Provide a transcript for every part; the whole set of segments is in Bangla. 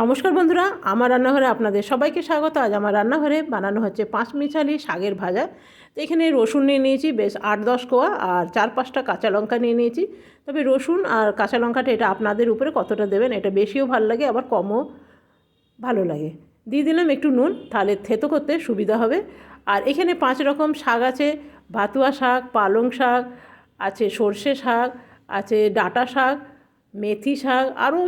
নমস্কার বন্ধুরা, আমার রান্নাঘরে আপনাদের সবাইকে স্বাগত। আজ আমার রান্নাঘরে বানানো হচ্ছে পাঁচ মিশালি শাকের ভাজা। তো এখানে রসুন নিয়ে নিয়েছি, বেশ আট দশ কোয়া, আর চার পাঁচটা কাঁচা লঙ্কা নিয়ে নিয়েছি। তবে রসুন আর কাঁচা লঙ্কাটা এটা আপনাদের উপরে কতটা দেবেন, এটা বেশিও ভালো লাগে, আবার কমও ভালো লাগে। দিয়ে দিলাম একটু নুন, তাহলে থেতো করতে সুবিধা হবে। আর এখানে পাঁচ রকম শাক আছে, ভাতুয়া শাক, পালং শাক, আছে সর্ষে শাক, আছে ডাঁটা শাক মেথি শাক, আরও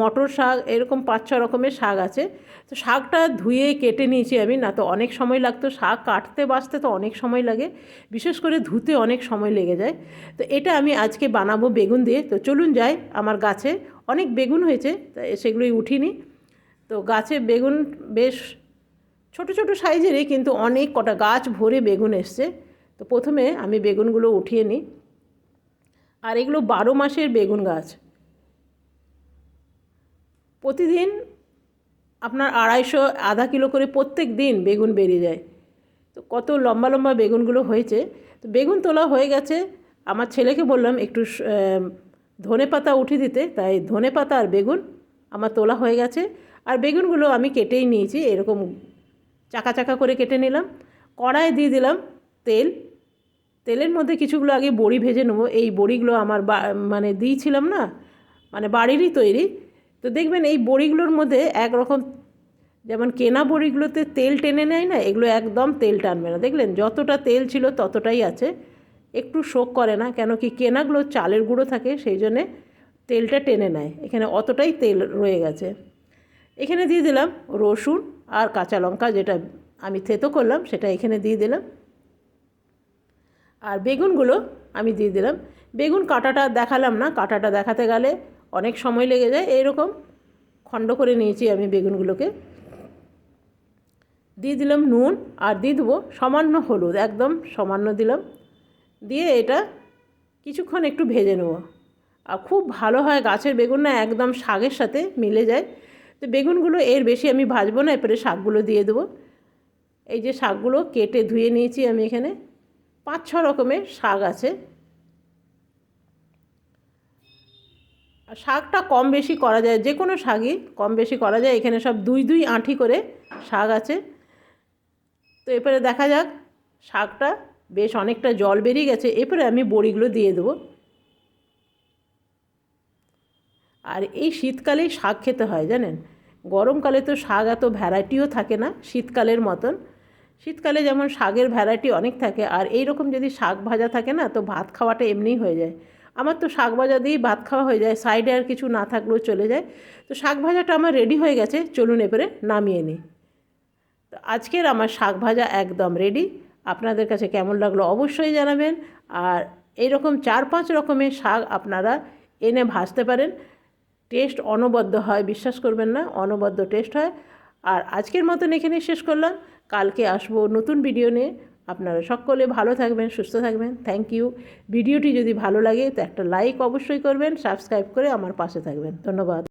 মটর শাক, এরকম পাঁচ ছ রকমের শাক আছে। তো শাকটা ধুয়ে কেটে নিয়েছি আমি, না তো অনেক সময় লাগতো। শাক কাটতে বাঁচতে তো অনেক সময় লাগে, বিশেষ করে ধুতে অনেক সময় লেগে যায়। তো এটা আমি আজকে বানাবো বেগুন দিয়ে। তো চলুন যাই আমার গাছে, অনেক বেগুন হয়েছে, তা সেগুলোই উঠিনি। তো গাছে বেগুন বেশ ছোট ছোট সাইজেরই, কিন্তু অনেক কটা গাছ ভরে বেগুন এসছে। তো প্রথমে আমি বেগুনগুলো উঠিয়ে নিই। আর এগুলো বারো মাসের বেগুন গাছ। প্রতিদিন আপনার আড়াইশো আধা কিলো করে প্রত্যেক দিন বেগুন বেরিয়ে যায়। তো কত লম্বা লম্বা বেগুনগুলো হয়েছে। তো বেগুন তোলা হয়ে গেছে। আমার ছেলেকে বললাম একটু ধনে পাতা উঠে দিতে। তাই ধনে পাতা আর বেগুন আমার তোলা হয়ে গেছে। আর বেগুনগুলো আমি কেটেই নিয়েছি। এরকম চাকা চাকা করে কেটে নিলাম। কড়ায় দিয়ে দিলাম তেল। তেলের মধ্যে কিছুগুলো আগে বড়ি ভেজে নেব। এই বড়িগুলো আমার মানে দিয়েছিলাম না মানে বাড়িরই তৈরি। তো দেখবেন এই বড়িগুলোর মধ্যে একরকম যেমন কেনা বড়িগুলোতে তেল টেনে নেয় না, এগুলো একদম তেল টানবে না। দেখলেন যতটা তেল ছিল ততটাই আছে। একটু শোক করে না, কেন কি কেনাগুলো চালের গুঁড়ো থাকে, সেই জন্যে তেলটা টেনে নেয়। এখানে অতটাই তেল রয়ে গেছে। এখানে দিয়ে দিলাম রসুন আর কাঁচা লঙ্কা, যেটা আমি থেতো করলাম, সেটা এখানে দিয়ে দিলাম। আর বেগুনগুলো আমি দিয়ে দিলাম। বেগুন কাটাটা দেখালাম না, কাটাটা দেখাতে গেলে অনেক সময় লেগে যায়। এইরকম খণ্ড করে নিয়েছি আমি বেগুনগুলোকে। দিয়ে দিলাম নুন আর দিয়ে দেবো সামান্য হলুদ, একদম সামান্য দিলাম। দিয়ে এটা কিছুক্ষণ একটু ভেজে নেব। আর খুব ভালো হয় গাছের বেগুন না একদম শাকের সাথে মিলে যায়। তো বেগুনগুলো এর বেশি আমি ভাজবো না, এরপরে শাকগুলো দিয়ে দেবো। এই যে শাকগুলো কেটে ধুয়ে নিয়েছি আমি এখানে। পাঁচ ছ রকমের শাক আছে। শাকটা কম বেশি করা যায়, যে কোনো শাকই কম বেশি করা যায়। এখানে সব দুই দুই আঁঠি করে শাক আছে। তো এরপরে দেখা যাক, শাকটা বেশ অনেকটা জল বেরিয়ে গেছে। এরপরে আমি বড়িগুলো দিয়ে দেবো। আর এই শীতকালেই শাক খেতে হয়, জানেন? গরমকালে তো শাক এত ভ্যারাইটিও থাকে না, শীতকালের মতন। শীতকালে যেমন শাকের ভ্যারাইটি অনেক থাকে, আর এই রকম যদি শাক ভাজা থাকে না, তো ভাত খাওয়াটা এমনিই হয়ে যায়। আমার তো শাক ভাজা দিয়েই ভাত খাওয়া হয়ে যায় সাইডে আর কিছু না থাকলেও চলে যায়। তো শাক ভাজাটা আমার রেডি হয়ে গেছে, চলুন এবারে নামিয়ে নিই। তো আজকের আমার শাক ভাজা একদম রেডি আপনাদের কাছে কেমন লাগল অবশ্যই জানাবেন। আর এইরকম চার পাঁচ রকমের শাক আপনারা এনে ভাজতে পারেন। টেস্ট অনবদ্য হয়, বিশ্বাস করবেন না, অনবদ্য টেস্ট হয়। আর আজকের মতন এখানে শেষ করলাম। কালকে আসব নতুন ভিডিও নিয়ে। আপনারা সকলে ভালো থাকবেন, সুস্থ থাকবেন। থ্যাংক ইউ ভিডিওটি যদি ভালো লাগে, তো একটা লাইক অবশ্যই করবেন সাবস্ক্রাইব করে আমার পাশে থাকবেন। ধন্যবাদ।